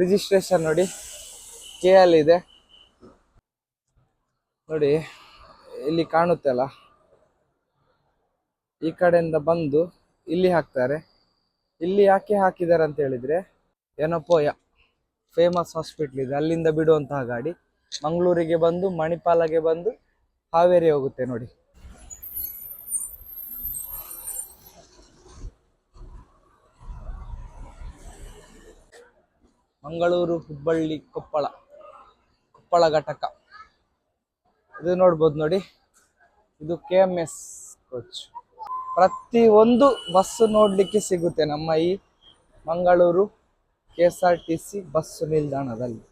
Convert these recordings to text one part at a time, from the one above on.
Registration ನೋಡಿ K L ಇದೆ. ನೋಡಿ, ಇಲ್ಲಿ ಕಾಣುತ್ತೆ ಅಲ್ಲ? ಈ ಕಡೆಯಿಂದ ಬಂದು ಇಲ್ಲಿ ಹಾಕ್ತಾರೆ. ಇಲ್ಲಿ ಯಾಕೆ ಹಾಕಿದ್ದಾರೆ ಅಂತ ಹೇಳಿದ್ರೆ ಏನಪ್ಪೋಯ ಫೇಮಸ್ ಹಾಸ್ಪಿಟ್ಲ್ ಇದೆ. ಅಲ್ಲಿಂದ ಬಿಡುವಂತಹ ಗಾಡಿ. ಮಂಗಳೂರಿಗೆ ಬಂದು, ಮಣಿಪಾಲಗೆ ಬಂದು, ಹಾವೇರಿ ಹೋಗುತ್ತೆ ನೋಡಿ. ಮಂಗಳೂರು ಹುಬ್ಬಳ್ಳಿ ಕೊಪ್ಪಳ ಕೊಪ್ಪಳ ಘಟಕ. ಇದು ನೋಡ್ಬೋದು ನೋಡಿ. ಇದು ಕೆ ಎಂ ಎಸ್ ಕೋಚ್. ಪ್ರತಿ ಒಂದು ಬಸ್ ನೋಡ್ಲಿಕ್ಕೆ ಸಿಗುತ್ತೆ ನಮ್ಮ ಈ Mangaluru K S R T C bus ನಿಲ್ದಾಣದಲ್ಲಿ.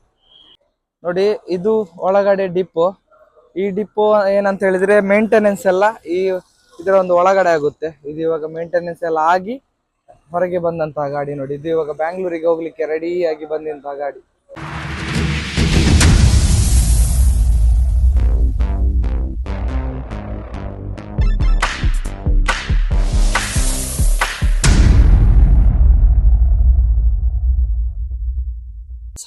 ನೋಡಿ, ಇದು ಒಳಗಡೆ ಡಿಪೋ. ಈ ಡಿಪೋ ಏನಂತ ಹೇಳಿದ್ರೆ ಮೇಂಟೆನೆನ್ಸ್ ಎಲ್ಲ ಈ ಇದರ ಒಂದು ಒಳಗಡೆ ಆಗುತ್ತೆ. ಇದು ಇವಾಗ ಮೇಂಟೆನೆನ್ಸ್ ಎಲ್ಲ ಆಗಿ ಹೊರಗೆ ಬಂದಂತಹ ಗಾಡಿ ನೋಡಿ. ಇದು ಇವಾಗ ಬ್ಯಾಂಗ್ಳೂರಿಗೆ ಹೋಗ್ಲಿಕ್ಕೆ ರೆಡಿ ಆಗಿ ಬಂದಂತಹ ಗಾಡಿ.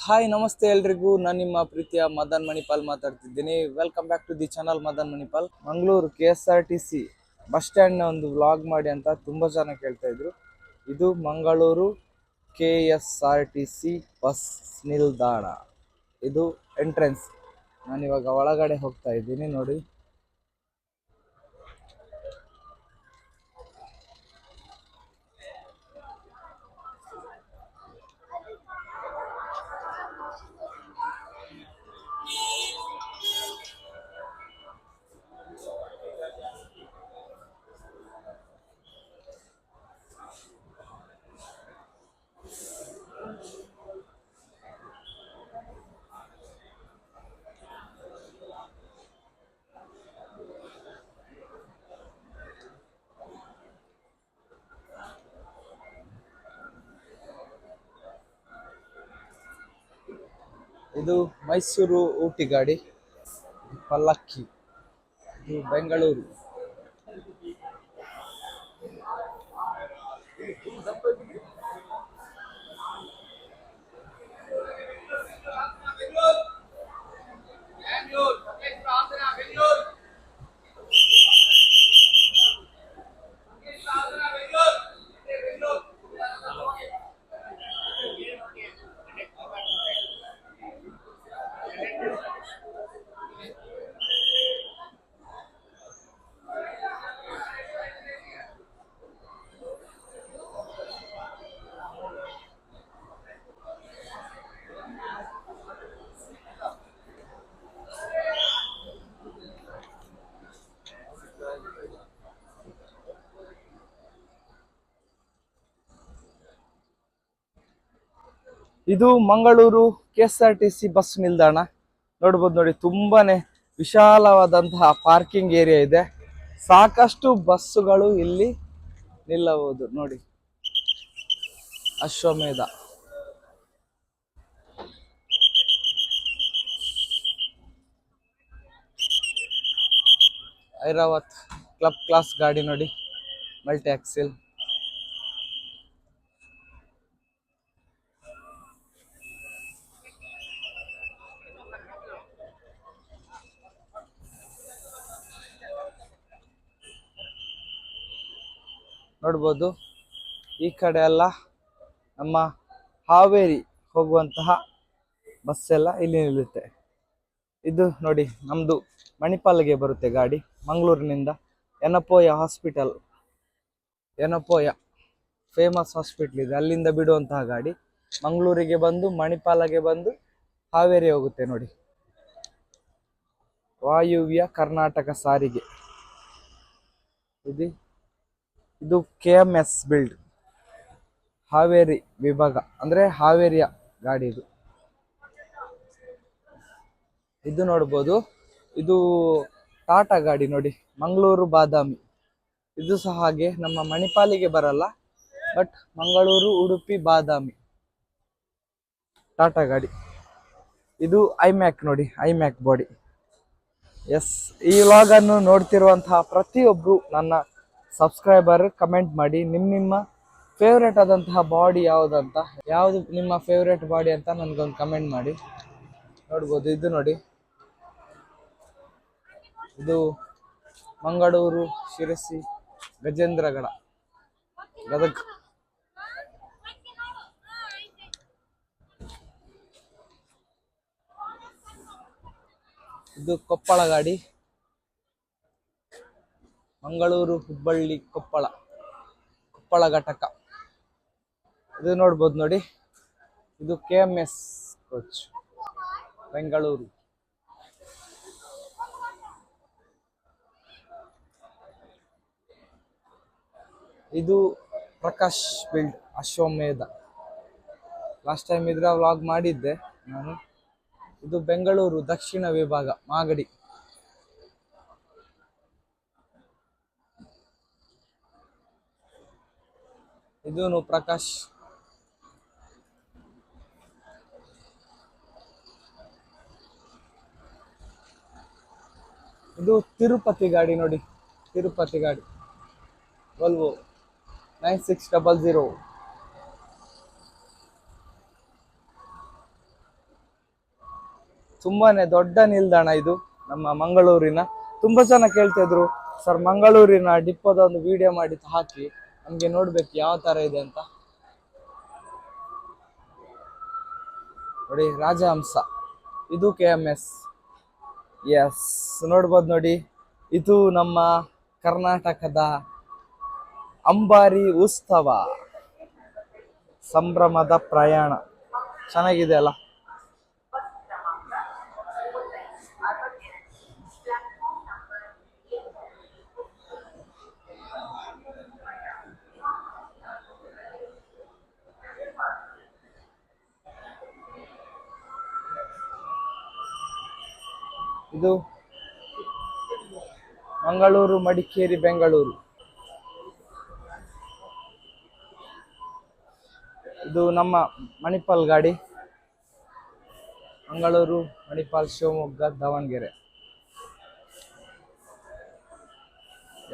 ಹಾಯ್ ನಮಸ್ತೆ ಎಲ್ರಿಗೂ. ನಾನು ನಿಮ್ಮ ಪ್ರೀತಿಯ ಮದನ್ ಮಣಿಪಾಲ್ ಮಾತಾಡ್ತಿದ್ದೀನಿ. Welcome back to the channel Madan Manipal. Mangaluru K S R T C bus ಸ್ಟ್ಯಾಂಡ್ನ ಒಂದು ವ್ಲಾಗ್ ಮಾಡಿ ಅಂತ ತುಂಬ ಜನ ಕೇಳ್ತಾ ಇದ್ರು. ಇದು Mangaluru K S R T C bus ನಿಲ್ದಾಣ. ಇದು ಎಂಟ್ರೆನ್ಸ್ ನಾನು ಇವಾಗ ಒಳಗಡೆ ಹೋಗ್ತಾ ಇದ್ದೀನಿ ನೋಡಿ. ಇದು ಮೈಸೂರು ಊಟಿ ಗಾಡಿ ಪಲ್ಲಕ್ಕಿ. ಇದು ಬೆಂಗಳೂರು. ಇದು Mangaluru K S R T C bus ನಿಲ್ದಾಣ. ನೋಡ್ಬೋದು ನೋಡಿ, ತುಂಬಾನೇ ವಿಶಾಲವಾದಂತಹ ಪಾರ್ಕಿಂಗ್ ಏರಿಯಾ ಇದೆ. ಸಾಕಷ್ಟು ಬಸ್ಸುಗಳು ಇಲ್ಲಿ ನಿಲ್ಲಬಹುದು. ನೋಡಿ, ಅಶ್ವಮೇಧ. ಐರಾವತ್ ಕ್ಲಬ್ ಕ್ಲಾಸ್ ಗಾಡಿ ನೋಡಿ, ಮಲ್ಟಿ ಆಕ್ಸಿಲ್. ನೋಡ್ಬೋದು. ಈ ಕಡೆ ಎಲ್ಲ ನಮ್ಮ ಹಾವೇರಿ ಹೋಗುವಂತಹ ಬಸ್ ಎಲ್ಲ ಇಲ್ಲಿ ನಿಲ್ಲುತ್ತೆ. ಇದು ನೋಡಿ ನಮ್ಮದು ಮಣಿಪಾಲ್ಗೆ ಬರುತ್ತೆ ಗಾಡಿ. ಮಂಗಳೂರಿನಿಂದ Yenepoya hospital Yenepoya famous hospital ಇದೆ. ಅಲ್ಲಿಂದ ಬಿಡುವಂತಹ ಗಾಡಿ. ಮಂಗಳೂರಿಗೆ ಬಂದು, ಮಣಿಪಾಲಗೆ ಬಂದು ಹಾವೇರಿ ಹೋಗುತ್ತೆ ನೋಡಿ. ವಾಯುವ್ಯ ಕರ್ನಾಟಕ ಸಾರಿಗೆ. ಇದು ಇದು K M S build Haveri ವಿಭಾಗ, ಅಂದ್ರೆ ಹಾವೇರಿಯ ಗಾಡಿ ಇದು. ಇದು ನೋಡ್ಬೋದು. ಇದು ಟಾಟಾ ಗಾಡಿ ನೋಡಿ, ಮಂಗಳೂರು ಬಾದಾಮಿ. ಇದು ಸಹ ಹಾಗೆ, ನಮ್ಮ ಮಣಿಪಾಲಿಗೆ ಬರಲ್ಲ, ಬಟ್ ಮಂಗಳೂರು, ಉಡುಪಿ, ಬಾದಾಮಿ. ಟಾಟಾ ಗಾಡಿ. ಇದು ಐಮ್ಯಾಕ್ ನೋಡಿ, ಐಮ್ಯಾಕ್ ಬಾಡಿ ಎಸ್ ಈ ವ್ಲಾಗ್ ಅನ್ನು ನೋಡ್ತಿರುವಂತಹ ಪ್ರತಿಯೊಬ್ಬರು ನನ್ನ ಸಬ್ಸ್ಕ್ರೈಬರ್ ಕಮೆಂಟ್ ಮಾಡಿ ನಿಮ್ಮ ನಿಮ್ಮ ಫೇವ್ರೇಟ್ ಆದಂತಹ ಬಾಡಿ ಯಾವುದಂತ, ಯಾವುದು ನಿಮ್ಮ ಫೇವ್ರೇಟ್ ಬಾಡಿ ಅಂತ ನನಗೊಂದು ಕಮೆಂಟ್ ಮಾಡಿ. ನೋಡ್ಬೋದು, ಇದು ನೋಡಿ. ಇದು ಮಂಗಳೂರು, ಶಿರಸಿ, ಗಜೇಂದ್ರಗಡ. ಗದಗ. ಇದು ಕೊಪ್ಪಳ ಗಾಡಿ ಮಂಗಳೂರು ಹುಬ್ಬಳ್ಳಿ ಕೊಪ್ಪಳ. ಕೊಪ್ಪಳ ಘಟಕ. ಇದು ನೋಡ್ಬೋದು ನೋಡಿ. ಇದು K M S coach. Bengaluru. ಇದು Prakash build, Ashwamedha. Last time ಇದ್ರ ವ್ಲಾಗ್ ಮಾಡಿದ್ದೆ ನಾನು. ಇದು ಬೆಂಗಳೂರು ದಕ್ಷಿಣ ವಿಭಾಗ, ಮಾಗಡಿ. ಇದೂನು ಪ್ರಕಾಶ್. ಇದು ತಿರುಪತಿ ಗಾಡಿ ನೋಡಿ. ತಿರುಪತಿ ಗಾಡಿ. Volvo nine six double zero. ತುಂಬಾನೇ ದೊಡ್ಡ ನಿಲ್ದಾಣ ಇದು ನಮ್ಮ ಮಂಗಳೂರಿನ. ತುಂಬಾ ಜನ ಕೇಳ್ತಿದ್ರು ಸರ್, ಮಂಗಳೂರಿನ ಡಿಪ್ಪೋದ ಒಂದು ವಿಡಿಯೋ ಮಾಡಿ ಹಾಕಿ. ನಮ್ಗೆ ನೋಡ್ಬೇಕು ಯಾವ ತರ ಇದೆ ಅಂತ. ನೋಡಿ, ರಾಜಹಂಸ. ಇದು ಕೆ ಎಂ ಎಸ್ ಎಸ್ ನೋಡ್ಬೋದು ನೋಡಿ. ಇದು ನಮ್ಮ ಕರ್ನಾಟಕದ ಅಂಬಾರಿ ಉತ್ಸವ ಸಂಭ್ರಮದ ಪ್ರಯಾಣ. ಚೆನ್ನಾಗಿದೆ ಅಲ್ಲ ಇದು ಮಂಗಳೂರು ಮಡಿಕೇರಿ, ಬೆಂಗಳೂರು. ಇದು ನಮ್ಮ ಮಣಿಪಾಲ್ ಗಾಡಿ. ಮಂಗಳೂರು, ಮಣಿಪಾಲ್, ಶಿವಮೊಗ್ಗ, ದಾವಣಗೆರೆ.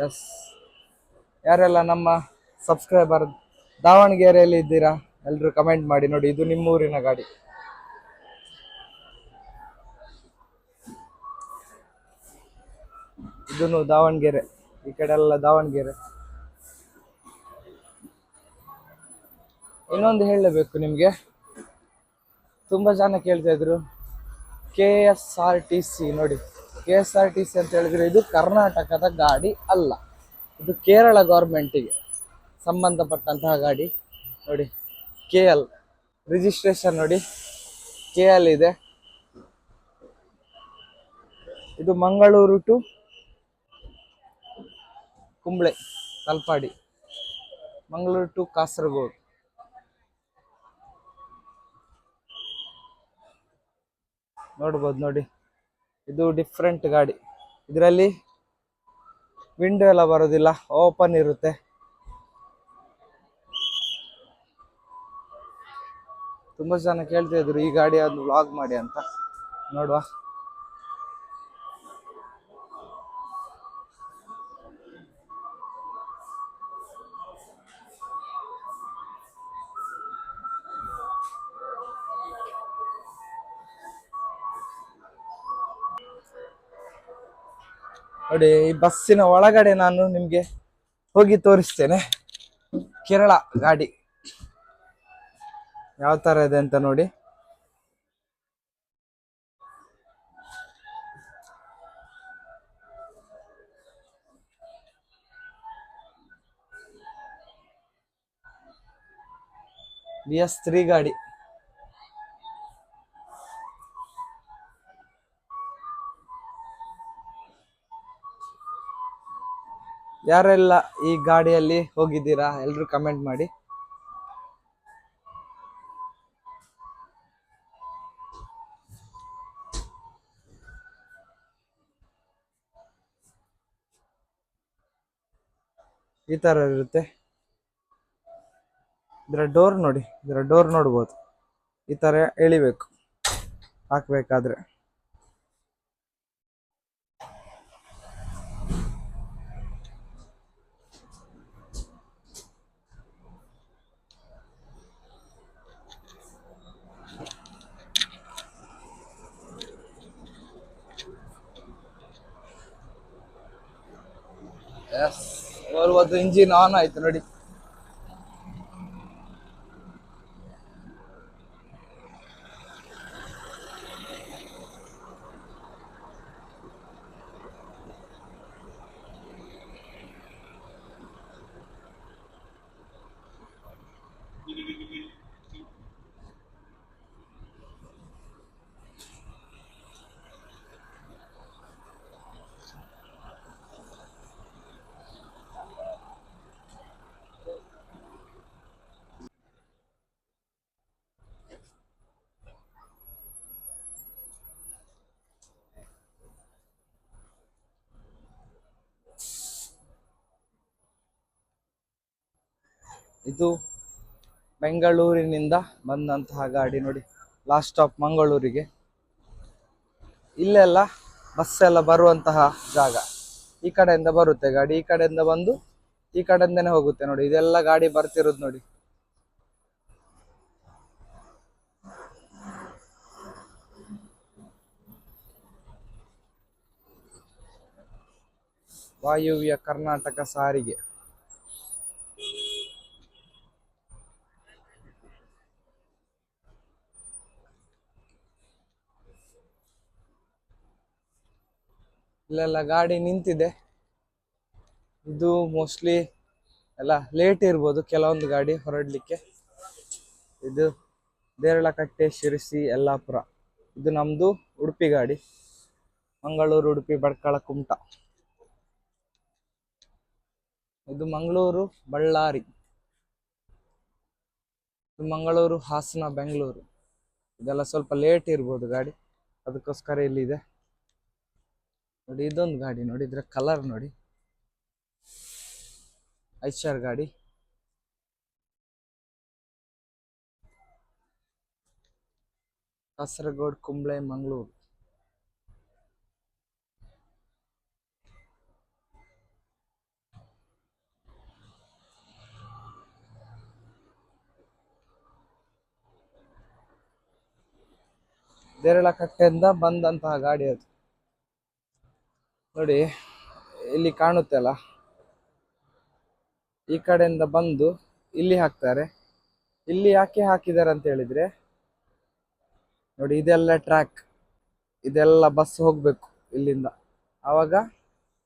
ಎಸ್ ಯಾರೆಲ್ಲ ನಮ್ಮ ಸಬ್ಸ್ಕ್ರೈಬರ್ ದಾವಣಗೆರೆಯಲ್ಲಿ ಇದ್ದೀರಾ ಎಲ್ಲರೂ ಕಮೆಂಟ್ ಮಾಡಿ ನೋಡಿ. ಇದು ನಿಮ್ಮೂರಿನ ಗಾಡಿ. ಇದನ್ನು ದಾವಣಗೆರೆ, ಈ ಕಡೆ ಎಲ್ಲ ದಾವಣಗೆರೆ. ಇನ್ನೊಂದು ಹೇಳಬೇಕು ನಿಮಗೆ. ತುಂಬ ಜನ ಕೇಳ್ತಾ ಇದ್ರು K S R T C ನೋಡಿ K S R T C ಅಂತ ಹೇಳಿದ್ರೆ ಇದು ಕರ್ನಾಟಕದ ಗಾಡಿ ಅಲ್ಲ, ಇದು ಕೇರಳ ಗೌರ್ಮೆಂಟಿಗೆ ಸಂಬಂಧಪಟ್ಟಂತಹ ಗಾಡಿ. ನೋಡಿ ಕೆ ಎಲ್ ರಿಜಿಸ್ಟ್ರೇಷನ್ ನೋಡಿ ಕೆ ಎಲ್ ಇದೆ. ಇದು ಮಂಗಳೂರು ಟು ಕುಂಬ್ಳೆ, ತಲ್ಪಾಡಿ, ಮಂಗಳೂರು ಟು ಕಾಸರಗೋಡು. ನೋಡ್ಬೋದು ನೋಡಿ, ಇದು ಡಿಫ್ರೆಂಟ್ ಗಾಡಿ. ಇದರಲ್ಲಿ ವಿಂಡೋ ಎಲ್ಲ ಬರೋದಿಲ್ಲ ಓಪನ್ ಇರುತ್ತೆ. ತುಂಬಾ ಜನ ಕೇಳ್ತಾ ಇದ್ರು, ಈ ಗಾಡಿ ಒಂದು ವ್ಲಾಗ್ ಮಾಡಿ ಅಂತ. ನೋಡುವ. ನೋಡಿ, ಈ ಬಸ್ಸಿನ ಒಳಗಡೆ ನಾನು ನಿಮ್ಗೆ ಹೋಗಿ ತೋರಿಸ್ತೇನೆ. ಕೇರಳ ಗಾಡಿ. ಯಾವ ತರ ಇದೆ ಅಂತ ನೋಡಿ. ಬಿ ಎಸ್ ತ್ರೀ ಗಾಡಿ. ಯಾರೆಲ್ಲ ಈ ಗಾಡಿಯಲ್ಲಿ ಹೋಗಿದ್ದೀರಾ ಎಲ್ಲರೂ ಕಮೆಂಟ್ ಮಾಡಿ. ಈ ತರ ಇರುತ್ತೆ. ಇದರ ಡೋರ್ ನೋಡಿ, ಇದರ ಡೋರ್ ನೋಡ್ಬೋದು. ಈ ತರ ಎಳಿಬೇಕು. ಹಾಕ್ಬೇಕಾದ್ರೆ. ಇಂಜಿನ್ ಆನ್ ಆಯ್ತು ನೋಡಿ ಇದು ಬೆಂಗಳೂರಿನಿಂದ ಬಂದಂತಹ ಗಾಡಿ ನೋಡಿ. ಲಾಸ್ಟ್ ಸ್ಟಾಪ್ ಮಂಗಳೂರಿಗೆ. ಇಲ್ಲೆಲ್ಲ ಬಸ್ ಎಲ್ಲ ಬರುವಂತಹ ಜಾಗ. ಈ ಕಡೆಯಿಂದ ಬರುತ್ತೆ ಗಾಡಿ, ಈ ಕಡೆಯಿಂದ ಬಂದು ಈ ಕಡೆಯಿಂದನೇ ಹೋಗುತ್ತೆ ನೋಡಿ. ಇದೆಲ್ಲ ಗಾಡಿ ಬರ್ತಿರೋದು ನೋಡಿ. ವಾಯುವ್ಯ ಕರ್ನಾಟಕ ಸಾರಿಗೆ. ಇಲ್ಲೆಲ್ಲ ಗಾಡಿ ನಿಂತಿದೆ. ಇದು ಮೋಸ್ಟ್ಲಿ ಎಲ್ಲ ಲೇಟ್ ಇರ್ಬೋದು ಕೆಲವೊಂದು ಗಾಡಿ ಹೊರಡ್ಲಿಕ್ಕೆ. ಇದು ದೇರಳಕಟ್ಟೆ, ಶಿರಸಿ, ಯಲ್ಲಾಪುರ. ಇದು ನಮ್ದು ಉಡುಪಿ ಗಾಡಿ. ಮಂಗಳೂರು, ಉಡುಪಿ, ಬಡ್ಕಳ, ಕುಮಟ. ಇದು ಮಂಗಳೂರು, ಬಳ್ಳಾರಿ. ಇದು ಮಂಗಳೂರು, ಹಾಸನ, ಬೆಂಗಳೂರು. ಇದೆಲ್ಲ ಸ್ವಲ್ಪ ಲೇಟ್ ಇರ್ಬೋದು ಗಾಡಿ. ಅದಕ್ಕೋಸ್ಕರ ಇಲ್ಲಿದೆ. ನೋಡಿ, ಇದೊಂದು ಗಾಡಿ ನೋಡಿ, ಇದ್ರ ಕಲರ್ ನೋಡಿ. ಐಚಾರ್ ಗಾಡಿ. ಕಾಸರಗೋಡ್, ಕುಂಬ್ಳೆ, ಮಂಗಳೂರು. ದೇರಳಕಟ್ಟೆಯಿಂದ ಬಂದಂತಹ ಗಾಡಿ ಅದು. ನೋಡಿ, ಇಲ್ಲಿ ಕಾಣುತ್ತೆ ಅಲ್ಲ? ಈ ಕಡೆಯಿಂದ ಬಂದು ಇಲ್ಲಿ ಹಾಕ್ತಾರೆ. ಇಲ್ಲಿ ಯಾಕೆ ಹಾಕಿದ್ದಾರೆ ಅಂತ ಹೇಳಿದ್ರೆ, ನೋಡಿ, ಇದೆಲ್ಲ ಟ್ರ್ಯಾಕ್ ಇದೆಲ್ಲ ಬಸ್ ಹೋಗಬೇಕು ಇಲ್ಲಿಂದ. ಆವಾಗ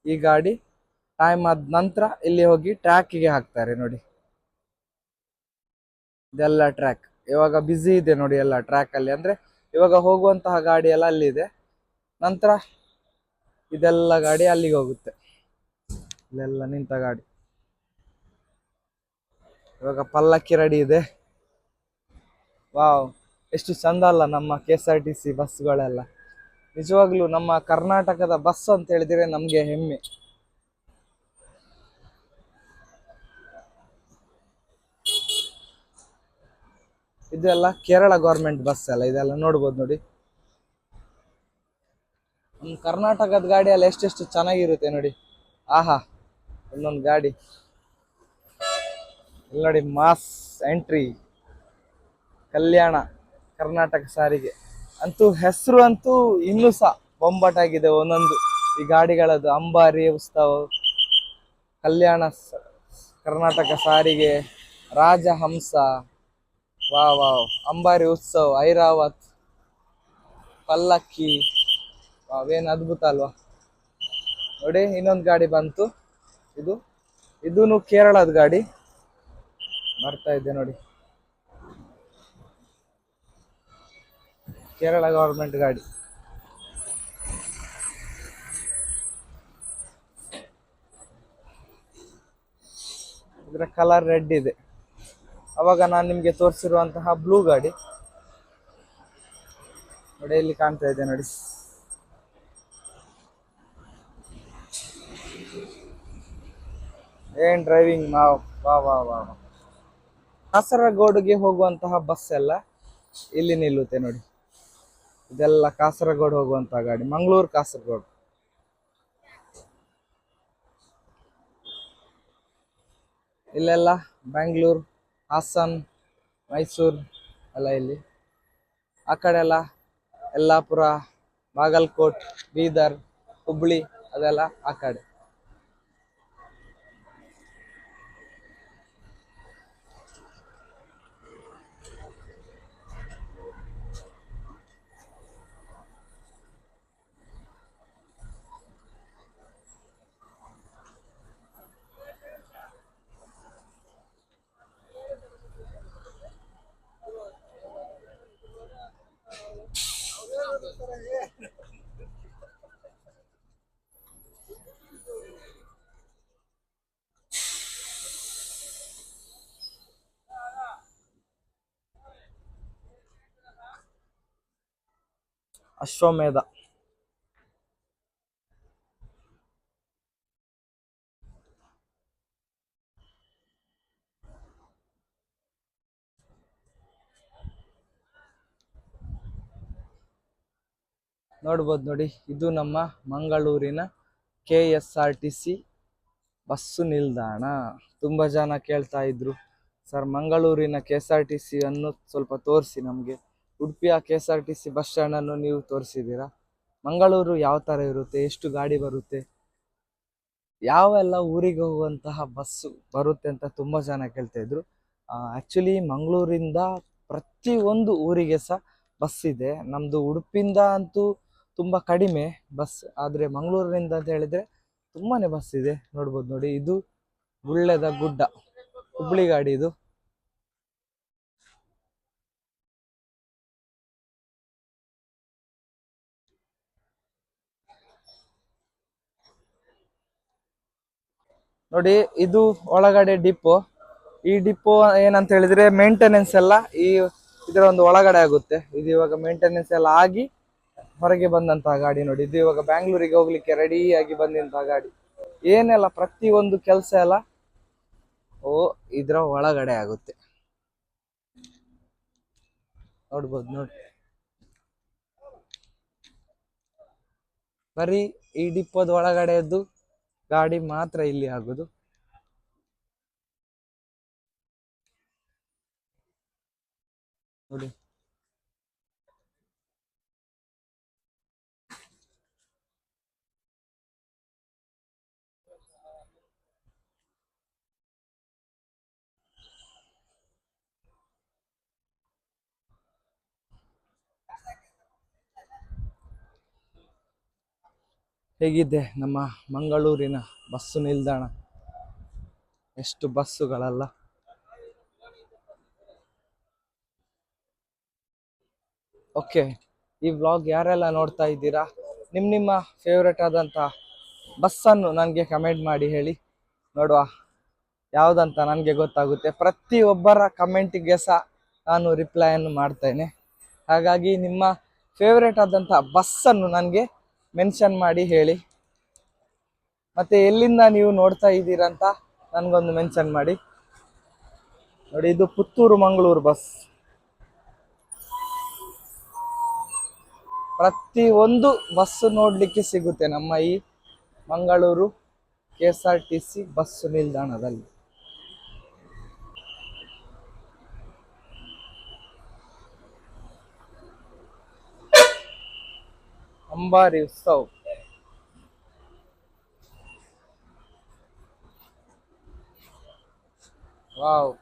ಈ ಗಾಡಿ ಟೈಮ್ ಆದ ನಂತರ ಇಲ್ಲಿ ಹೋಗಿ ಟ್ರ್ಯಾಕಿಗೆ ಹಾಕ್ತಾರೆ, ನೋಡಿ. ಇದೆಲ್ಲ ಟ್ರ್ಯಾಕ್ ಇವಾಗ ಬ್ಯುಸಿ ಇದೆ ನೋಡಿ ಎಲ್ಲ ಟ್ರ್ಯಾಕ್ ಅಲ್ಲಿ. ಅಂದ್ರೆ ಇವಾಗ ಹೋಗುವಂತಹ ಗಾಡಿ ಎಲ್ಲ ಅಲ್ಲಿದೆ. ನಂತರ ಇದೆಲ್ಲ ಗಾಡಿ ಅಲ್ಲಿಗೆ ಹೋಗುತ್ತೆ. ಇಲ್ಲೆಲ್ಲ ನಿಂತ ಗಾಡಿ. ಇವಾಗ ಪಲ್ಲಕ್ಕಿ ರೆಡಿ ಇದೆ. ವಾವ್, ಎಷ್ಟು ಚಂದ ಅಲ್ಲ ನಮ್ಮ K S R T C ಬಸ್ಗಳೆಲ್ಲ. ನಿಜವಾಗ್ಲೂ ನಮ್ಮ ಕರ್ನಾಟಕದ ಬಸ್ ಅಂತ ಹೇಳಿದ್ರೆ ನಮಗೆ ಹೆಮ್ಮೆ. ಇದೆಲ್ಲ ಕೇರಳ ಗೌರ್ಮೆಂಟ್ ಬಸ್ ಅಲ್ಲ, ಇದೆಲ್ಲ ನೋಡ್ಬೋದು ನೋಡಿ. ನಮ್ಮ ಕರ್ನಾಟಕದ ಗಾಡಿ ಎಲ್ಲ ಎಷ್ಟೆಷ್ಟು ಚೆನ್ನಾಗಿರುತ್ತೆ ನೋಡಿ. ಆಹಾ ಒಂದೊಂದು ಗಾಡಿ. ಇಲ್ಲಿ ನೋಡಿ, ಮಾಸ್ ಎಂಟ್ರಿ. ಕಲ್ಯಾಣ, ಕರ್ನಾಟಕ ಸಾರಿಗೆ. ಅಂತೂ ಹೆಸರು ಅಂತೂ ಇನ್ನೂ ಸಹ ಬೊಂಬಾಟಾಗಿದೆ ಒಂದೊಂದು. ಈ ಗಾಡಿಗಳದ್ದು ಅಂಬಾರಿ ಉತ್ಸವ, ಕಲ್ಯಾಣ ಕರ್ನಾಟಕ ಸಾರಿಗೆ, ರಾಜಹಂಸ. ವಾ ವಾವ್. ಅಂಬಾರಿ ಉತ್ಸವ, ಐರಾವತ್, ಪಲ್ಲಕ್ಕಿ. ಅವೇನು ಅದ್ಭುತ ಅಲ್ವಾ? ನೋಡಿ, ಇನ್ನೊಂದು ಗಾಡಿ ಬಂತು. ಇದು, ಇದೂನು ಕೇರಳದ ಗಾಡಿ. ಬರ್ತಾ ಇದೆ ನೋಡಿ. ಕೇರಳ ಗವರ್ಮೆಂಟ್ ಗಾಡಿ. ಇದರ ಕಲರ್ ರೆಡ್ ಇದೆ. ಅವಾಗ ನಾನು ನಿಮಗೆ ತೋರಿಸಿರುವಂತಹ ಬ್ಲೂ ಗಾಡಿ. ನೋಡಿ, ಇಲ್ಲಿ ಕಾಣ್ತಾ ಇದೆ ನೋಡಿ. ಏನ್ ಡ್ರೈವಿಂಗ್ ವಾ ವಾ ವಾ ವಾ. ಕಾಸರಗೋಡಿಗೆ ಹೋಗುವಂತಹ ಬಸ್ ಎಲ್ಲ ಇಲ್ಲಿ ನಿಲ್ಲುತ್ತೆ ನೋಡಿ. ಇದೆಲ್ಲ ಕಾಸರಗೋಡು ಹೋಗುವಂತಹ ಗಾಡಿ. ಮಂಗಳೂರು ಕಾಸರಗೋಡು. ಇಲ್ಲೆಲ್ಲ ಬೆಂಗಳೂರು ಹಾಸನ್, ಮೈಸೂರು ಎಲ್ಲ ಇಲ್ಲಿ. ಆ ಕಡೆ ಎಲ್ಲ ಯಲ್ಲಾಪುರ, ಬಾಗಲ್ಕೋಟ್, ಬೀದರ್, ಹುಬ್ಳಿ ಅದೆಲ್ಲ ಆ ಕಡೆ. ಅಶ್ವಮೇಧ. ನೋಡ್ಬೋದು ನೋಡಿ, ಇದು ನಮ್ಮ ಮಂಗಳೂರಿನ K S R T C bus ನಿಲ್ದಾಣ. ತುಂಬ ಜನ ಕೇಳ್ತಾ ಇದ್ರು, ಸರ್, ಮಂಗಳೂರಿನ K S R T C ಅನ್ನು ಸ್ವಲ್ಪ ತೋರಿಸಿ ನಮಗೆ. ಉಡುಪಿಯ K S R T C bus ಸ್ಟ್ಯಾಂಡನ್ನು ನೀವು ತೋರಿಸಿದ್ದೀರಾ? ಮಂಗಳೂರು ಯಾವ ಥರ ಇರುತ್ತೆ? ಎಷ್ಟು ಗಾಡಿ ಬರುತ್ತೆ? ಯಾವೆಲ್ಲ ಊರಿಗೆ ಹೋಗುವಂತಹ ಬಸ್ಸು ಬರುತ್ತೆ ಅಂತ ತುಂಬ ಜನ ಕೇಳ್ತಾಯಿದ್ರು ಆ್ಯಕ್ಚುಲಿ ಮಂಗಳೂರಿಂದ ಪ್ರತಿಯೊಂದು ಊರಿಗೆ ಸಹ ಬಸ್ ಇದೆ. ನಮ್ಮದು ಉಡುಪಿಯಿಂದ ಅಂತೂ ತುಂಬ ಕಡಿಮೆ ಬಸ್. ಆದರೆ ಮಂಗಳೂರಿನಿಂದ ಅಂತ ಹೇಳಿದರೆ ತುಂಬಾ ಬಸ್ ಇದೆ. ನೋಡ್ಬೋದು ನೋಡಿ, ಇದು ಗುಳ್ಳೆದ ಗುಡ್ಡ. ಹುಬ್ಳಿ ಗಾಡಿ ಇದು. ನೋಡಿ, ಇದು ಒಳಗಡೆ ಡಿಪ್ಪೋ ಈ ಡಿಪೋ ಏನಂತ ಹೇಳಿದ್ರೆ ಮೇಂಟೆನೆನ್ಸ್ ಎಲ್ಲ ಈ ಇದರ ಒಂದು ಒಳಗಡೆ ಆಗುತ್ತೆ. ಇದು ಇವಾಗ ಮೇಂಟೆನೆನ್ಸ್ ಎಲ್ಲ ಆಗಿ ಹೊರಗೆ ಬಂದಂತಹ ಗಾಡಿ ನೋಡಿ. ಇದು ಇವಾಗ ಬ್ಯಾಂಗ್ಳೂರಿಗೆ ಹೋಗ್ಲಿಕ್ಕೆ ರೆಡಿ ಆಗಿ ಬಂದಂತಹ ಗಾಡಿ. ಏನೆಲ್ಲ ಪ್ರತಿ ಒಂದು ಕೆಲಸ ಎಲ್ಲ, ಓ, ಇದರ ಒಳಗಡೆ ಆಗುತ್ತೆ. ನೋಡ್ಬೋದು, ನೋಡಿ. ಬರೀ ಈ ಡಿಪ್ಪೋದ ಒಳಗಡೆದ್ದು ಗಾಡಿ ಮಾತ್ರ ಇಲ್ಲಿ ಆಗುದು. ನೋಡಿ. ಹೇಗಿದೆ ನಮ್ಮ ಮಂಗಳೂರಿನ ಬಸ್ಸು ನಿಲ್ದಾಣ? ಎಷ್ಟು ಬಸ್ಸುಗಳಲ್ಲ? ಓಕೆ, ಈ ವ್ಲಾಗ್ ಯಾರೆಲ್ಲ ನೋಡ್ತಾ ಇದ್ದೀರಾ? ನಿಮ್ಮ ನಿಮ್ಮ ಫೇವ್ರೆಟ್ ಆದಂಥ ಬಸ್ಸನ್ನು ನನಗೆ ಕಮೆಂಟ್ ಮಾಡಿ ಹೇಳಿ. ನೋಡುವ, ಯಾವುದಂತ ನನಗೆ ಗೊತ್ತಾಗುತ್ತೆ. ಪ್ರತಿಯೊಬ್ಬರ ಕಮೆಂಟಿಗೆ ಸಹ ನಾನು ರಿಪ್ಲೈಯನ್ನು ಮಾಡ್ತೇನೆ. ಹಾಗಾಗಿ ನಿಮ್ಮ ಫೇವ್ರೆಟ್ ಆದಂಥ ಬಸ್ಸನ್ನು ನನಗೆ ಮೆನ್ಷನ್ ಮಾಡಿ ಹೇಳಿ. ಮತ್ತೆ ಎಲ್ಲಿಂದ ನೀವು ನೋಡ್ತಾ ಇದ್ದೀರಾ ಅಂತ ನನಗೊಂದು ಮೆನ್ಷನ್ ಮಾಡಿ. ನೋಡಿ, ಇದು ಪುತ್ತೂರು ಮಂಗಳೂರು ಬಸ್. ಪ್ರತಿ ಒಂದು ಬಸ್ ನೋಡ್ಲಿಕ್ಕೆ ಸಿಗುತ್ತೆ ನಮ್ಮ ಈ Mangaluru K S R T C bus ನಿಲ್ದಾಣದಲ್ಲಿ. ಅಂಬಾರಿ ಉತ್ಸವ ವಾವ್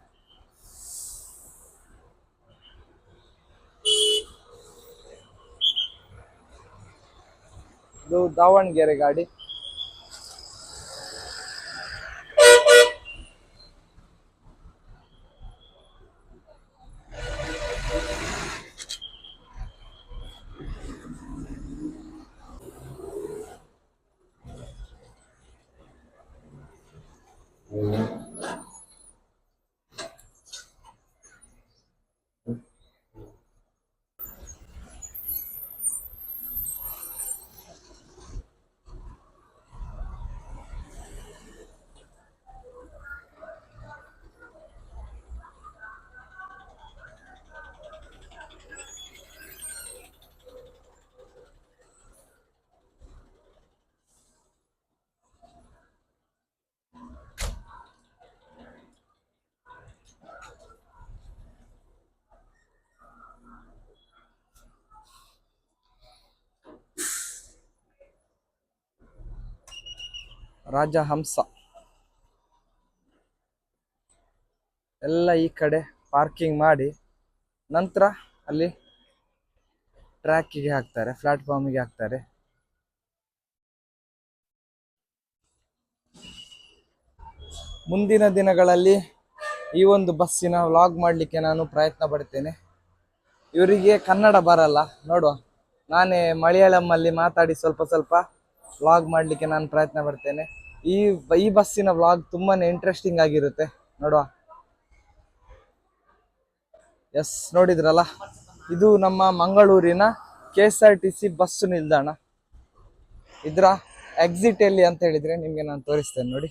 ಇದು ದಾವಣಗೆರೆ ಗಾಡಿ ರಾಜಹಂಸ. ಎಲ್ಲ ಈ ಕಡೆ ಪಾರ್ಕಿಂಗ್ ಮಾಡಿ ನಂತರ ಅಲ್ಲಿ ಟ್ರ್ಯಾಕಿಗೆ ಹಾಕ್ತಾರೆ ಪ್ಲಾಟ್ಫಾರ್ಮಿಗೆ ಹಾಕ್ತಾರೆ. ಮುಂದಿನ ದಿನಗಳಲ್ಲಿ ಈ ಒಂದು ಬಸ್ಸಿನ ವ್ಲಾಗ್ ಮಾಡಲಿಕ್ಕೆ ನಾನು ಪ್ರಯತ್ನ ಪಡ್ತೇನೆ. ಇವರಿಗೆ ಕನ್ನಡ ಬರಲ್ಲ, ನೋಡುವ. ನಾನೇ ಮಲಯಾಳಂ ಅಲ್ಲಿ ಮಾತಾಡಿ ಸ್ವಲ್ಪ ಸ್ವಲ್ಪ ವ್ಲಾಗ್ ಮಾಡಲಿಕ್ಕೆ ನಾನು ಪ್ರಯತ್ನ ಪಡ್ತೇನೆ. ಈ ಈ ಬಸ್ಸಿನ ವ್ಲಾಗ್ ತುಂಬಾನೇ ಇಂಟ್ರೆಸ್ಟಿಂಗ್ ಆಗಿರುತ್ತೆ. ನೋಡುವ. ಎಸ್ ನೋಡಿದ್ರಲ್ಲ? ಇದು ನಮ್ಮ ಮಂಗಳೂರಿನ K S R T C bus ನಿಲ್ದಾಣ. ಇದ್ರ ಎಕ್ಸಿಟ್ ಎಲ್ಲಿ ಅಂತ ಹೇಳಿದ್ರೆ ನಿಮ್ಗೆ ನಾನು ತೋರಿಸ್ತೇನೆ ನೋಡಿ.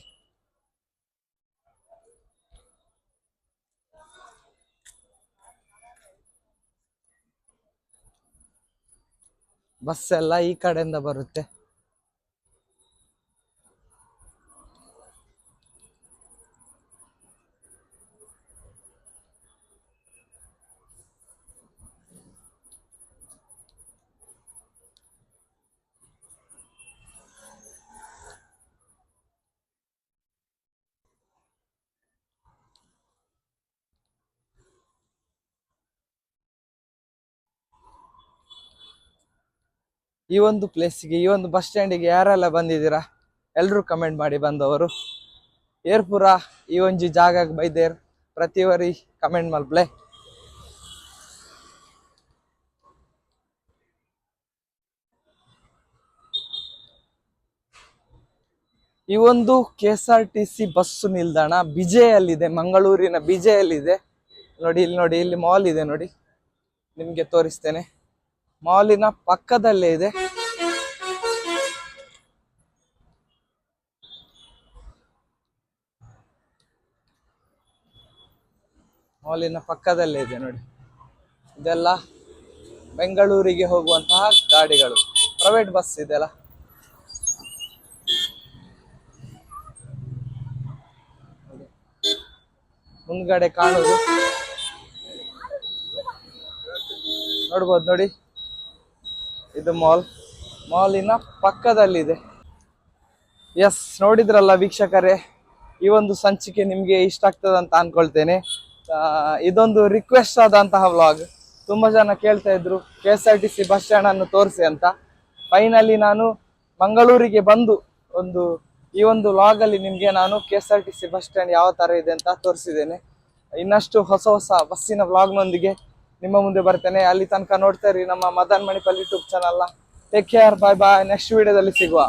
ಬಸ್ ಎಲ್ಲ ಈ ಕಡೆಯಿಂದ ಬರುತ್ತೆ. ಈ ಒಂದು ಪ್ಲೇಸಿಗೆ ಈ ಒಂದು ಬಸ್ ಸ್ಟ್ಯಾಂಡಿಗೆ ಯಾರೆಲ್ಲ ಬಂದಿದ್ದೀರಾ? ಎಲ್ಲರೂ ಕಮೆಂಟ್ ಮಾಡಿ ಬಂದವರು. ಏರ್ಪುರ ಈ ಒಂಜಿ ಜಾಗಕ್ಕೆ ಬೈದೇರ್, ಪ್ರತಿವರಿ ಕಮೆಂಟ್ ಮಲ್ಪ್ಲೆ ಈ ಒಂದು K S R T C bus ನಿಲ್ದಾಣ ಬಿಜೆಯಲ್ಲಿದೆ, ಮಂಗಳೂರಿನ ಬಿಜೆಯಲ್ಲಿದೆ. ನೋಡಿ, ಇಲ್ಲಿ ನೋಡಿ, ಇಲ್ಲಿ ಮಾಲ್ ಇದೆ ನೋಡಿ. ನಿಮಗೆ ತೋರಿಸ್ತೇನೆ. ಮಾಲಿನ ಪಕ್ಕದಲ್ಲೇ ಇದೆ. ಮಾಲಿನ ಪಕ್ಕದಲ್ಲೇ ಇದೆ ನೋಡಿ. ಇದೆಲ್ಲ ಬೆಂಗಳೂರಿಗೆ ಹೋಗುವಂತಹ ಗಾಡಿಗಳು. ಪ್ರೈವೇಟ್ ಬಸ್ ಇದೆಲ್ಲ ಮುಂದ್ಗಡೆ ಕಾಣುದು ನೋಡ್ಬೋದು ನೋಡಿ. ಇದು ಮಾಲ್. ಮಾಲಿನ ಪಕ್ಕದಲ್ಲಿದೆ. ಎಸ್ ನೋಡಿದ್ರಲ್ಲ ವೀಕ್ಷಕರೇ, ಈ ಒಂದು ಸಂಚಿಕೆ ನಿಮ್ಗೆ ಇಷ್ಟ ಆಗ್ತದೆ ಅಂತ ಅನ್ಕೊಳ್ತೇನೆ. ಇದೊಂದು ರಿಕ್ವೆಸ್ಟ್ ಆದಂತಹ ವ್ಲಾಗ್ ತುಂಬಾ ಜನ ಕೇಳ್ತಾ ಇದ್ರು K S R T C bus stand ಅನ್ನು ತೋರಿಸಿ ಅಂತ. ಫೈನಲಿ ನಾನು ಮಂಗಳೂರಿಗೆ ಬಂದು ಒಂದು, ಈ ಒಂದು ವ್ಲಾಗಲ್ಲಿ ನಿಮ್ಗೆ ನಾನು K S R T C bus stand ಯಾವ ತರ ಇದೆ ಅಂತ ತೋರಿಸಿದ್ದೇನೆ. ಇನ್ನಷ್ಟು ಹೊಸ ಹೊಸ ಬಸ್ಸಿನ ವ್ಲಾಗ್ನೊಂದಿಗೆ ನಿಮ್ಮ ಮುಂದೆ ಬರ್ತೇನೆ. ಅಲ್ಲಿ ತನಕ ನೋಡ್ತಾ ಇರಿ ನಮ್ಮ ಮದನ್ ಮಣಿಪಾಲ್ ಯೂಟ್ಯೂಬ್ ಚಾನಲ್ನ take care bye bye next ವಿಡಿಯೋದಲ್ಲಿ ಸಿಗುವ.